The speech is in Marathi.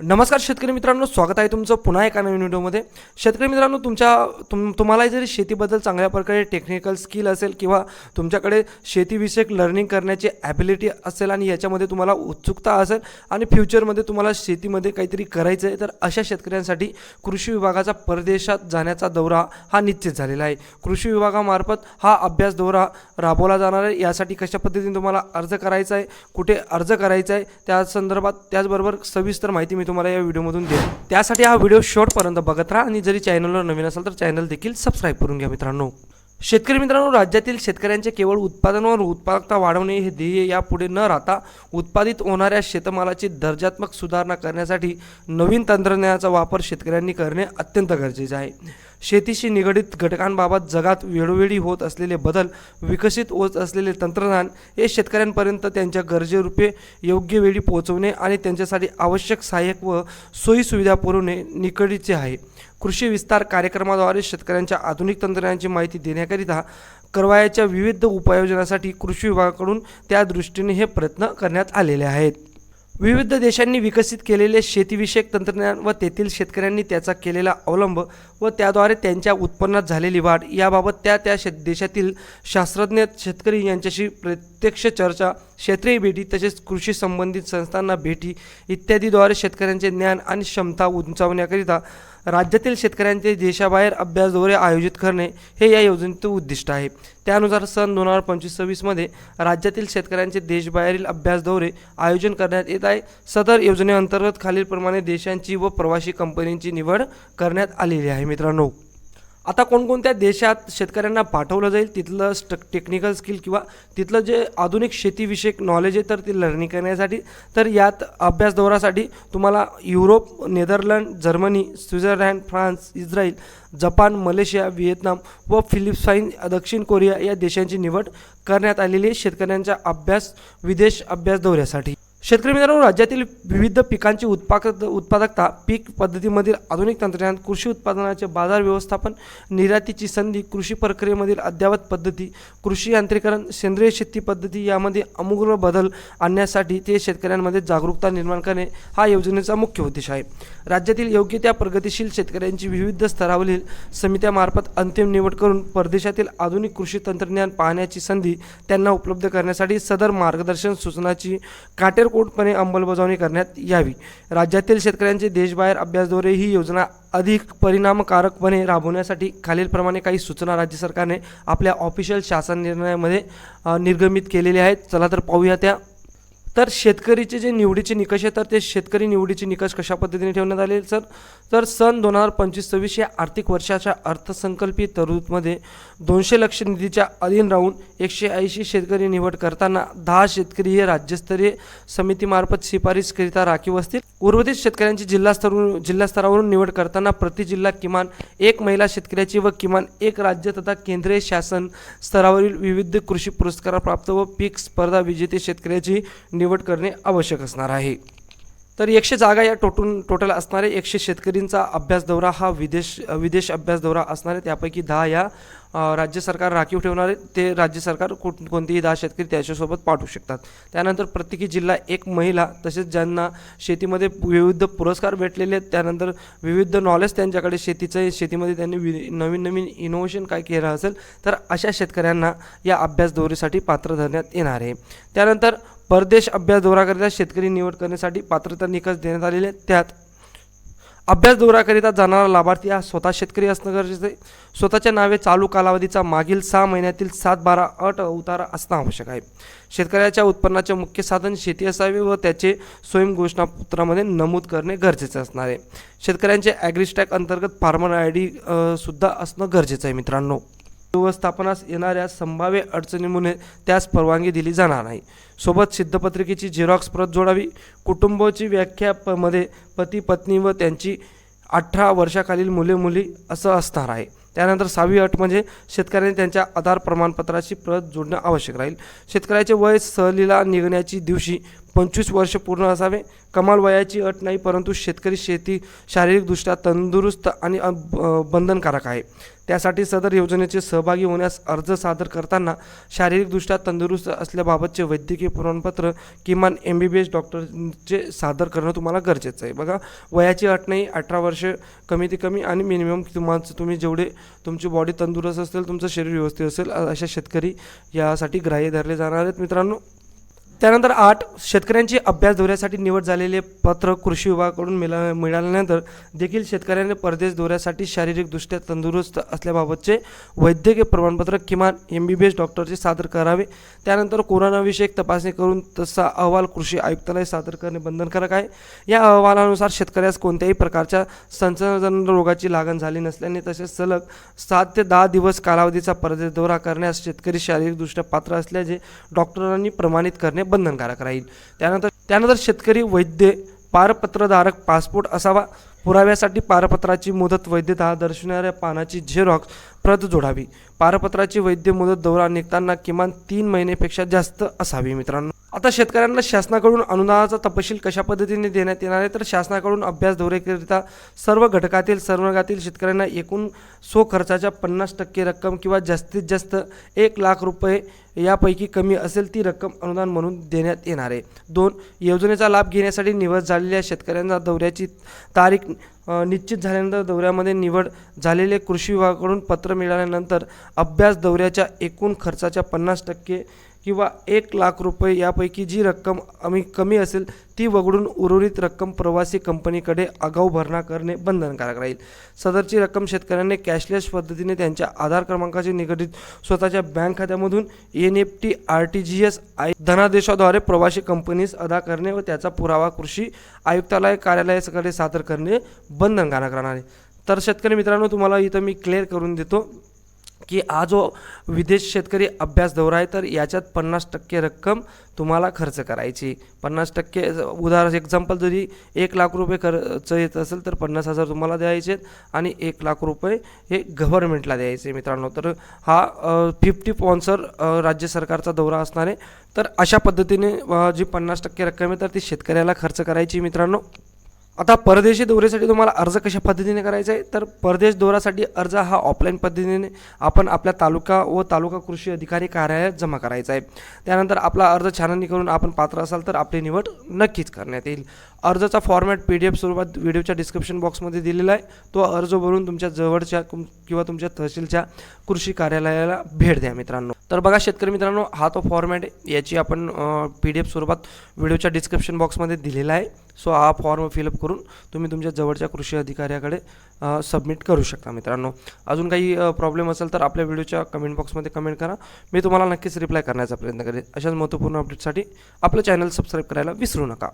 नमस्कार शेतकरी मित्रांनो स्वागत आहे तुमचं पुन्हा एका नवीन व्हिडिओमध्ये. शेतकरी मित्रांनो तुमच्या तुम तुम्हाला जरी शेतीबद्दल चांगल्या प्रकारे टेक्निकल स्किल असेल किंवा तुमच्याकडे शेतीविषयक लर्निंग करण्याची ॲबिलिटी असेल आणि याच्यामध्ये तुम्हाला उत्सुकता असेल आणि फ्युचरमध्ये तुम्हाला शेतीमध्ये काहीतरी करायचं आहे तर अशा शेतकऱ्यांसाठी कृषी विभागाचा परदेशात जाण्याचा दौरा हा निश्चित झालेला आहे. कृषी विभागामार्फत हा अभ्यास दौरा राबवला जाणार आहे. यासाठी कशा पद्धतीने तुम्हाला अर्ज करायचा आहे कुठे अर्ज करायचा आहे त्या संदर्भात त्याचबरोबर सविस्तर माहिती मिळते. तुम्हाला या व्हिडिओमधून देईन त्यासाठी हा व्हिडिओ शॉर्टपर्यंत बघत राहा आणि जरी चॅनलवर नवीन असेल तर चॅनल देखील सबस्क्राईब करून घ्या मित्रांनो. शेतकरी मित्रांनो राज्यातील शेतकऱ्यांचे केवळ उत्पादनावर उत्पादकता वाढवणे हे ध्येय यापुढे न राहता उत्पादित होणाऱ्या शेतमालाची दर्जात्मक सुधारणा करण्यासाठी नवीन तंत्रज्ञानाचा वापर शेतकऱ्यांनी करणे अत्यंत गरजेचे आहे. शेतीशी निगडित घटकांबाबत जगात वेळोवेळी होत असलेले बदल विकसित होत असलेले तंत्रज्ञान हे शेतकऱ्यांपर्यंत त्यांच्या गरजेरूपे योग्य वेळी पोहोचवणे आणि त्यांच्यासाठी आवश्यक सहाय्यक व सोयीसुविधा पुरवणे निकडीचे आहे. कृषी विस्तार कार्यक्रमाद्वारे शेतकऱ्यांच्या आधुनिक तंत्रज्ञानाची माहिती देण्याकरिता करवायाच्या विविध उपाययोजनासाठी कृषी विभागाकडून त्या दृष्टीने हे प्रयत्न करण्यात आलेले आहेत. विविध देशांनी विकसित केलेले शेतीविषयक तंत्रज्ञान व तेथील शेतकऱ्यांनी त्याचा केलेला अवलंब व त्याद्वारे त्यांच्या उत्पन्नात झालेली वाढ याबाबत त्या त्या शे देशातील शास्त्रज्ञ शेतकरी यांच्याशी प्रत्यक्ष चर्चा क्षेत्रीय भेटी तसेच कृषी संबंधित संस्थांना भेटी इत्यादीद्वारे शेतकऱ्यांचे ज्ञान आणि क्षमता उंचावण्याकरिता राज्यातील शेतकऱ्यांचे देशाबाहेर अभ्यास दौरे आयोजित करणे हे या योजनेचे उद्दिष्ट आहे. त्यानुसार सन दोन हजार पंचवीस सव्वीसमध्ये राज्यातील शेतकऱ्यांचे देशबाहेरील अभ्यास दौरे आयोजन करण्यात येत आहे. सदर योजनेअंतर्गत खालीलप्रमाणे देशांची व प्रवासी कंपनींची निवड करण्यात आलेली आहे मित्रांनो. आता कोणकोणत्या देशात शेतकऱ्यांना पाठवलं जाईल? तिथलं स्ट टेक्निकल स्किल किंवा तिथलं जे आधुनिक शेतीविषयक नॉलेज आहे तर ते लर्निंग करण्यासाठी तर यात अभ्यास दौऱ्यासाठी तुम्हाला Europe Netherland Germany Switzerland France Israel Japan Malaysia Vietnam व फिलिपाईन दक्षिण कोरिया या देशांची निवड करण्यात आलेली आहे. शेतकऱ्यांच्या अभ्यास विदेश अभ्यास दौऱ्यासाठी. शेतकरी मित्रांनो राज्यातील विविध पिकांची उत्पादक उत्पादकता पीक पद्धतीमधील आधुनिक तंत्रज्ञान कृषी उत्पादनाचे बाजार व्यवस्थापन निर्यातीची संधी कृषी प्रक्रियेमधील अद्ययावत पद्धती कृषी यांत्रिकरण सेंद्रिय शेती पद्धती यामध्ये अमूल्य बदल आणण्यासाठी ते शेतकऱ्यांमध्ये जागरूकता निर्माण करणे हा योजनेचा मुख्य उद्देश आहे. राज्यातील योग्य त्या प्रगतिशील शेतकऱ्यांची विविध स्तरावरील समित्यामार्फत अंतिम निवड करून परदेशातील आधुनिक कृषी तंत्रज्ञान पाहण्याची संधी त्यांना उपलब्ध करण्यासाठी सदर मार्गदर्शन सूचनाची काटेकोरपणे अंमलबजावणी करण्यात यावी. राज्यातील शेतकऱ्यांचे देशबाहेर अभ्यासद्वारे ही योजना अधिक परिणामकारकपणे राबवण्यासाठी खालीलप्रमाणे काही सूचना राज्य सरकारने आपल्या ऑफिशियल शासन निर्णयामध्ये निर्गमित केलेल्या आहेत. चला तर पाहूया त्या. तर शेतकरीचे जे निवडीचे निकष आहेत तर ते शेतकरी निवडीचे निकष कशा पद्धतीने ठेवण्यात आले? सर तर सन दोन हजार पंचवीस सव्वीस या आर्थिक वर्षाच्या अर्थसंकल्पीय तरतूदमध्ये दोनशे लक्ष निधीच्या अधीन राहून एकशे ऐंशी शेतकरी निवड करताना दहा शेतकरी हे राज्यस्तरीय समितीमार्फत शिफारसकरिता राखीव असतील. उर्वरित शेतकऱ्यांची जिल्हास्तरून जिल्हास्तरावरून निवड करताना प्रति जिल्हा किमान एक महिला शेतकऱ्याची व किमान एक राज्य तथा केंद्रीय शासन स्तरावरील विविध कृषी पुरस्कार प्राप्त व पीक स्पर्धा विजेते शेतकऱ्याची निवड करणे आवश्यक असणार आहे. तर एकशे जागा या टोटून टोटल असणारे एकशे शेतकरींचा अभ्यास दौरा हा विदेश विदेश अभ्यास दौरा असणारे त्यापैकी दहा या राज्य सरकार राखीव ठेवणारे ते राज्य सरकार कोण कोणतेही दहा शेतकरी त्याच्यासोबत पाठवू शकतात. त्यानंतर प्रत्येकी जिल्हा एक महिला तसेच ज्यांना शेतीमध्ये विविध पुरस्कार भेटलेले आहेत त्यानंतर विविध नॉलेज त्यांच्याकडे शेतीचं शेतीमध्ये त्यांनी वि नवीन नवीन इनोव्हेशन काय केलं असेल तर अशा शेतकऱ्यांना या अभ्यास दौऱ्यासाठी पात्र धरण्यात येणार आहे. त्यानंतर परदेश अभ्यास दौराकरिता शेतकरी निवड करण्यासाठी पात्रता निकष देण्यात आलेले आहेत. त्यात अभ्यास दौऱ्याकरिता जाणारा लाभार्थी हा स्वतः शेतकरी असणं गरजेचं आहे. स्वतःच्या नावे चालू कालावधीचा मागील सहा महिन्यातील सात बारा अट उतारा असणं आवश्यक आहे. शेतकऱ्याच्या उत्पन्नाचे मुख्य साधन शेती असावे व त्याचे स्वयं घोषणापत्रामध्ये नमूद करणे गरजेचे असणार आहे. शेतकऱ्यांचे ॲग्रिस्टॅक अंतर्गत फार्मर आय डी सुद्धा असणं गरजेचं आहे मित्रांनो. व्यवस्थापनास येणाऱ्या संभाव्य अडचणीमुळे त्यास परवानगी दिली जाणार नाही. सोबत सिद्धपत्रिकेची झेरॉक्स प्रत जोडावी. कुटुंबाची व्याख्या प मध्ये पती पत्नी व त्यांची अठरा वर्षाखालील मुले मुली असं असणार आहे. त्यानंतर सहावी अट म्हणजे शेतकऱ्यांनी त्यांच्या आधार प्रमाणपत्राची प्रत जोडणं आवश्यक राहील. शेतकऱ्याचे वय सहलीला निघण्याची दिवशी पंचवीस वर्ष पूर्ण असावे. कमाल वयाची अट नाही परंतु शेतकरी शेती शारीरिकदृष्ट्या तंदुरुस्त आणि ब- बंधनकारक आहे. त्यासाठी सदर योजनेचे सहभागी होण्यास अर्ज सादर करताना शारीरिकदृष्ट्या तंदुरुस्त असल्याबाबतचे वैद्यकीय प्रमाणपत्र किमान एम बी बी एस डॉक्टरचे सादर करणं तुम्हाला गरजेचं आहे. बघा वयाची अट नाही अठरा वर्ष कमी ते कमी आणि मिनिमम तुम्हाला तुम्ही जेवढे तुमची बॉडी तंदुरुस्त असेल तुमचं शरीर व्यवस्थित असेल अशा शेतकरी यासाठी ग्राह्य धरले जाणार आहेत मित्रांनो. त्यानंतर आठ शेतकऱ्यांची अभ्यास दौऱ्यासाठी निवड झालेले पत्र कृषी विभागाकडून मिळा मिळाल्यानंतर देखील शेतकऱ्यांनी परदेश दौऱ्यासाठी शारीरिकदृष्ट्या तंदुरुस्त असल्याबाबतचे वैद्यकीय प्रमाणपत्र किमान एम बी बी एस डॉक्टरचे सादर करावे. त्यानंतर कोरोनाविषयक तपासणी करून तसा अहवाल कृषी आयुक्तालय सादर करणे बंधनकारक आहे. या अहवालानुसार शेतकऱ्यास कोणत्याही प्रकारच्या संसर्जन रोगाची लागण झाली नसल्याने तसेच सलग सात ते दहा दिवस कालावधीचा परदेश दौरा करण्यास शेतकरी शारीरिकदृष्ट्या पात्र असल्याचे डॉक्टरांनी प्रमाणित करणे बंधनकारक राहील. त्यानंतर त्यानंतर शेतकरी वैद्य पारपत्रधारक पासपोर्ट असावा. पुराव्यासाठी पारपत्राची मुदत वैधता दर्शवणाऱ्या पानाची झेरॉक्स प्रत जोडावी. पारपत्राची वैद्य मुदत दौरा निघताना किमान तीन महिनेपेक्षा जास्त असावी मित्रांनो. आता शेतकऱ्यांना शासनाकडून अनुदानाचा तपशील कशा पद्धतीने देण्यात येणार आहे? तर शासनाकडून अभ्यास दौऱ्याकरिता सर्व घटकातील सर्व वर्गातील शेतकऱ्यांना एकूण सो खर्चाच्या पन्नास टक्के रक्कम किंवा जास्तीत जास्त एक लाख रुपये यापैकी कमी असेल ती रक्कम अनुदान म्हणून देण्यात येणार आहे. दोन योजनेचा लाभ घेण्यासाठी निवड झालेल्या शेतकऱ्यांना दौऱ्याची तारीख निश्चित झाल्यानंतर दौऱ्यामध्ये निवड झालेले कृषी विभागाकडून पत्र मिळाल्यानंतर अभ्यास दौऱ्याच्या एकूण खर्चाच्या पन्नास टक्के किंवा एक लाख रुपये यापैकी जी रक्कम आम्ही कमी असेल ती वगळून उर्वरित रक्कम प्रवासी कंपनीकडे आगाऊ भरणा करणे बंधनकारक राहील. सदरची रक्कम शेतकऱ्यांनी कॅशलेस पद्धतीने त्यांच्या आधार क्रमांकाशी निगडीत स्वतःच्या बँक खात्यामधून N F T R T G S I धनादेशाद्वारे प्रवासी कंपनीस अदा करणे व त्याचा पुरावा कृषी आयुक्तालय कार्यालयाकडे सादर करणे बंधनकारक राहणार आहे. तर शेतकरी मित्रांनो तुम्हाला इथं मी क्लिअर करून देतो. की हा जो विदेश शेतकरी अभ्यास दौरा आहे तर याच्यात पन्नास टक्के रक्कम तुम्हाला खर्च करायची. पन्नास टक्के उदाहरण एक्झाम्पल जरी एक लाख रुपये खर्च येत असेल तर पन्नास हजार तुम्हाला द्यायचे आहेत आणि एक लाख रुपये हे गव्हर्नमेंटला द्यायचे मित्रांनो. तर हा फिफ्टी पॉन्सर राज्य सरकारचा दौरा असणार आहे. तर अशा पद्धतीने जी पन्नास टक्के रक्कम आहे तर ती शेतकऱ्याला खर्च करायची मित्रांनो. आता परदेशी दौऱ्यासाठी तुम्हाला अर्ज कशा पद्धतीने करायचा आहे? तर परदेश दौऱ्यासाठी अर्ज हा ऑफलाईन पद्धतीने आपण आपल्या तालुका व तालुका कृषी अधिकारी कार्यालयात जमा करायचा आहे. त्यानंतर आपला अर्ज छाननी करून आपण पात्र असाल तर आपली निवड नक्कीच करण्यात येईल. अर्जाचा फॉर्मॅट पी डी एफ स्वरूपात व्हिडिओच्या डिस्क्रिप्शन बॉक्समध्ये दिलेला आहे. तो अर्ज भरून तुमच्या जवळच्या किंवा तुमच्या तहसीलच्या कृषी कार्यालयाला भेट द्या मित्रांनो. तर बघा शेतकरी मित्रांनो हा तो फॉर्मॅट आहे. याची आपण पी डी एफ स्वरूपात व्हिडिओच्या डिस्क्रिप्शन बॉक्समध्ये दिलेला आहे. सो हा फॉर्म फिलअप करून तुम्ही तुमच्या जवळच्या कृषी अधिकाऱ्याकडे सबमिट करू शकता मित्रांनो. अजून काही प्रॉब्लेम असेल तर आपल्या व्हिडिओच्या कमेंट बॉक्समध्ये कमेंट करा. मी तुम्हाला नक्कीच रिप्लाय करण्याचा प्रयत्न करेन. अशाच महत्त्वपूर्ण अपडेटसाठी आपलं चॅनल सबस्क्राईब करायला विसरू नका.